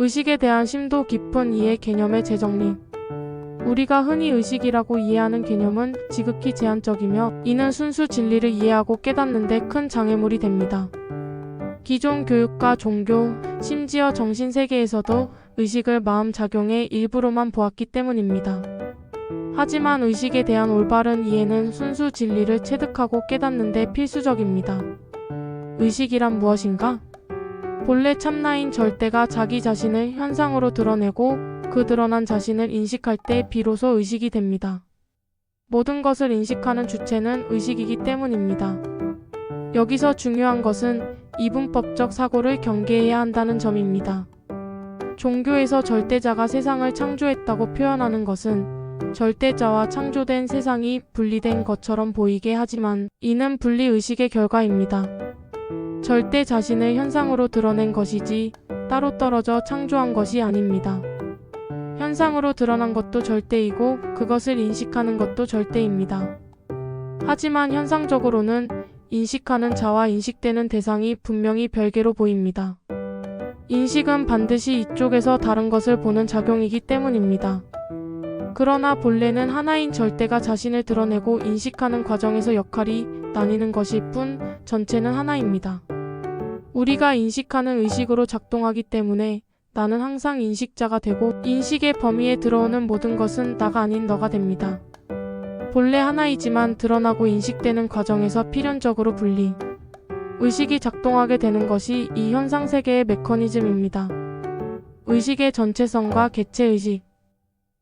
의식에 대한 심도 깊은 이해 개념의 재정립. 우리가 흔히 의식이라고 이해하는 개념은 지극히 제한적이며 이는 순수 진리를 이해하고 깨닫는데 큰 장애물이 됩니다. 기존 교육과 종교, 심지어 정신 세계에서도 의식을 마음 작용의 일부로만 보았기 때문입니다. 하지만 의식에 대한 올바른 이해는 순수 진리를 체득하고 깨닫는데 필수적입니다. 의식이란 무엇인가? 본래 참나인 절대가 자기 자신을 현상으로 드러내고 그 드러난 자신을 인식할 때 비로소 의식이 됩니다. 모든 것을 인식하는 주체는 의식이기 때문입니다. 여기서 중요한 것은 이분법적 사고를 경계해야 한다는 점입니다. 종교에서 절대자가 세상을 창조했다고 표현하는 것은 절대자와 창조된 세상이 분리된 것처럼 보이게 하지만 이는 분리의식의 결과입니다. 절대 자신을 현상으로 드러낸 것이지 따로 떨어져 창조한 것이 아닙니다. 현상으로 드러난 것도 절대이고 그것을 인식하는 것도 절대입니다. 하지만 현상적으로는 인식하는 자와 인식되는 대상이 분명히 별개로 보입니다. 인식은 반드시 이쪽에서 다른 것을 보는 작용이기 때문입니다. 그러나 본래는 하나인 절대가 자신을 드러내고 인식하는 과정에서 역할이 나뉘는 것일 뿐 전체는 하나입니다. 우리가 인식하는 의식으로 작동하기 때문에 나는 항상 인식자가 되고 인식의 범위에 들어오는 모든 것은 나가 아닌 너가 됩니다. 본래 하나이지만 드러나고 인식되는 과정에서 필연적으로 분리. 의식이 작동하게 되는 것이 이 현상 세계의 메커니즘입니다. 의식의 전체성과 개체의식.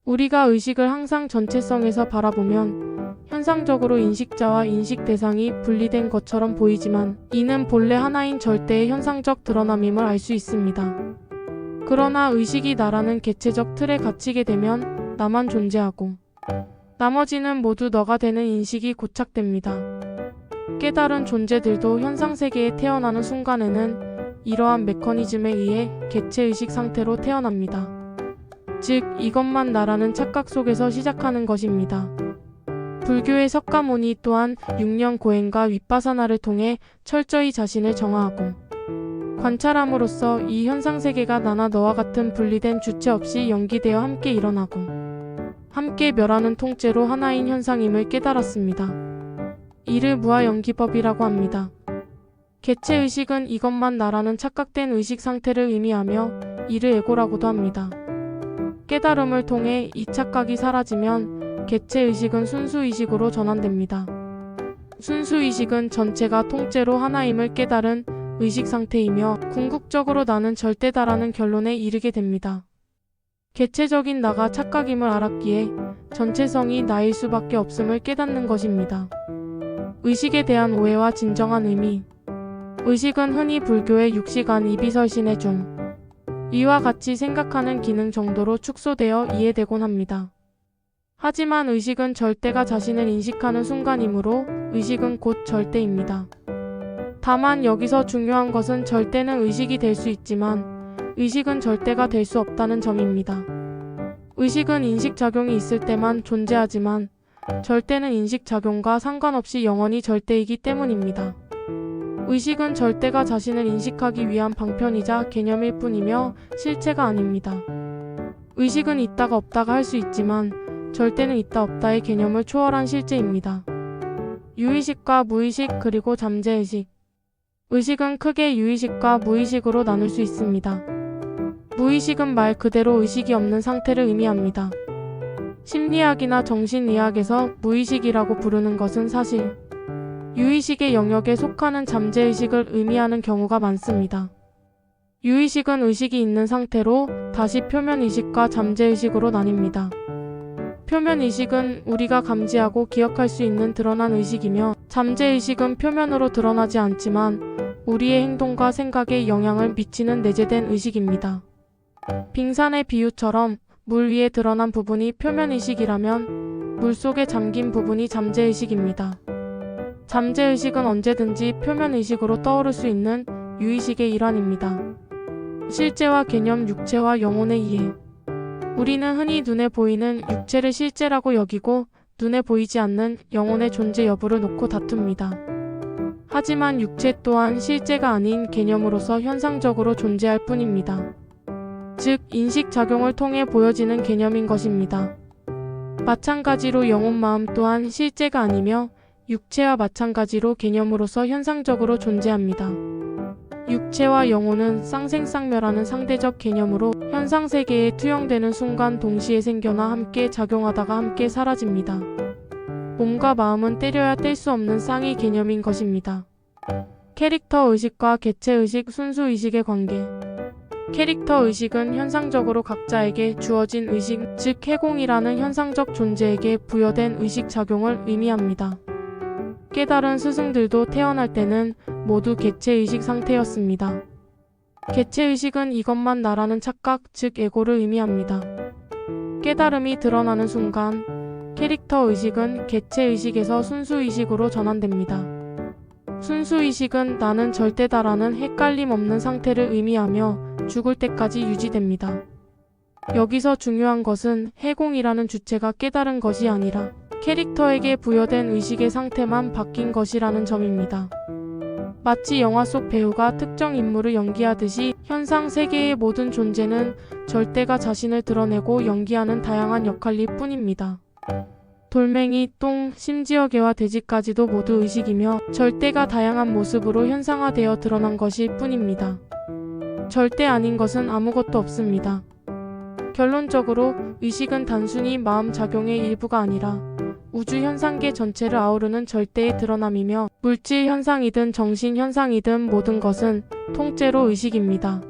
우리가 의식을 항상 전체성에서 바라보면 현상적으로 인식자와 인식 대상이 분리된 것처럼 보이지만 이는 본래 하나인 절대의 현상적 드러남임을 알 수 있습니다. 그러나 의식이 나라는 개체적 틀에 갇히게 되면 나만 존재하고 나머지는 모두 너가 되는 인식이 고착됩니다. 깨달은 존재들도 현상세계에 태어나는 순간에는 이러한 메커니즘에 의해 개체의식 상태로 태어납니다. 즉, 이것만 나라는 착각 속에서 시작하는 것입니다. 불교의 석가모니 또한 6년 고행과 윗바사나를 통해 철저히 자신을 정화하고 관찰함으로써 이 현상 세계가 나나 너와 같은 분리된 주체 없이 연기되어 함께 일어나고 함께 멸하는 통째로 하나인 현상임을 깨달았습니다. 이를 무아연기법이라고 합니다. 개체의식은 이것만 나라는 착각된 의식 상태를 의미하며 이를 에고라고도 합니다. 깨달음을 통해 이 착각이 사라지면 개체의식은 순수의식으로 전환됩니다. 순수의식은 전체가 통째로 하나임을 깨달은 의식 상태이며 궁극적으로 나는 절대다라는 결론에 이르게 됩니다. 개체적인 나가 착각임을 알았기에 전체성이 나일 수밖에 없음을 깨닫는 것입니다. 의식에 대한 오해와 진정한 의미. 의식은 흔히 불교의 육시간 이비설신의 중 이와 같이 생각하는 기능 정도로 축소되어 이해되곤 합니다. 하지만 의식은 절대가 자신을 인식하는 순간이므로 의식은 곧 절대입니다. 다만 여기서 중요한 것은 절대는 의식이 될 수 있지만 의식은 절대가 될 수 없다는 점입니다. 의식은 인식작용이 있을 때만 존재하지만 절대는 인식작용과 상관없이 영원히 절대이기 때문입니다. 의식은 절대가 자신을 인식하기 위한 방편이자 개념일 뿐이며 실체가 아닙니다. 의식은 있다가 없다가 할 수 있지만 절대는 있다 없다의 개념을 초월한 실제입니다. 유의식과 무의식 그리고 잠재의식. 의식은 크게 유의식과 무의식으로 나눌 수 있습니다. 무의식은 말 그대로 의식이 없는 상태를 의미합니다. 심리학이나 정신의학에서 무의식이라고 부르는 것은 사실 유의식의 영역에 속하는 잠재의식을 의미하는 경우가 많습니다. 유의식은 의식이 있는 상태로 다시 표면의식과 잠재의식으로 나뉩니다. 표면 의식은 우리가 감지하고 기억할 수 있는 드러난 의식이며 잠재 의식은 표면으로 드러나지 않지만 우리의 행동과 생각에 영향을 미치는 내재된 의식입니다. 빙산의 비유처럼 물 위에 드러난 부분이 표면 의식이라면 물 속에 잠긴 부분이 잠재 의식입니다. 잠재 의식은 언제든지 표면 의식으로 떠오를 수 있는 유의식의 일환입니다. 실제와 개념, 육체와 영혼의 이해. 우리는 흔히 눈에 보이는 육체를 실제라고 여기고 눈에 보이지 않는 영혼의 존재 여부를 놓고 다툽니다. 하지만 육체 또한 실제가 아닌 개념으로서 현상적으로 존재할 뿐입니다. 즉 인식 작용을 통해 보여지는 개념인 것입니다. 마찬가지로 영혼 마음 또한 실제가 아니며 육체와 마찬가지로 개념으로서 현상적으로 존재합니다. 육체와 영혼은 쌍생쌍멸하는 상대적 개념으로 현상 세계에 투영되는 순간 동시에 생겨나 함께 작용하다가 함께 사라집니다. 몸과 마음은 때려야 뗄 수 없는 쌍의 개념인 것입니다. 캐릭터 의식과 개체 의식, 순수 의식의 관계. 캐릭터 의식은 현상적으로 각자에게 주어진 의식, 즉 해공이라는 현상적 존재에게 부여된 의식 작용을 의미합니다. 깨달은 스승들도 태어날 때는 모두 개체 의식 상태였습니다. 개체 의식은 이것만 나라는 착각, 즉 에고를 의미합니다. 깨달음이 드러나는 순간 캐릭터 의식은 개체 의식에서 순수 의식으로 전환됩니다. 순수 의식은 나는 절대다라는 헷갈림 없는 상태를 의미하며 죽을 때까지 유지됩니다. 여기서 중요한 것은 해공이라는 주체가 깨달은 것이 아니라 캐릭터에게 부여된 의식의 상태만 바뀐 것이라는 점입니다. 마치 영화 속 배우가 특정 인물을 연기하듯이 현상 세계의 모든 존재는 절대가 자신을 드러내고 연기하는 다양한 역할일 뿐입니다. 돌멩이, 똥, 심지어 개와 돼지까지도 모두 의식이며 절대가 다양한 모습으로 현상화되어 드러난 것일 뿐입니다. 절대 아닌 것은 아무것도 없습니다. 결론적으로 의식은 단순히 마음 작용의 일부가 아니라 우주 현상계 전체를 아우르는 절대의 드러남이며 물질 현상이든 정신 현상이든 모든 것은 통째로 의식입니다.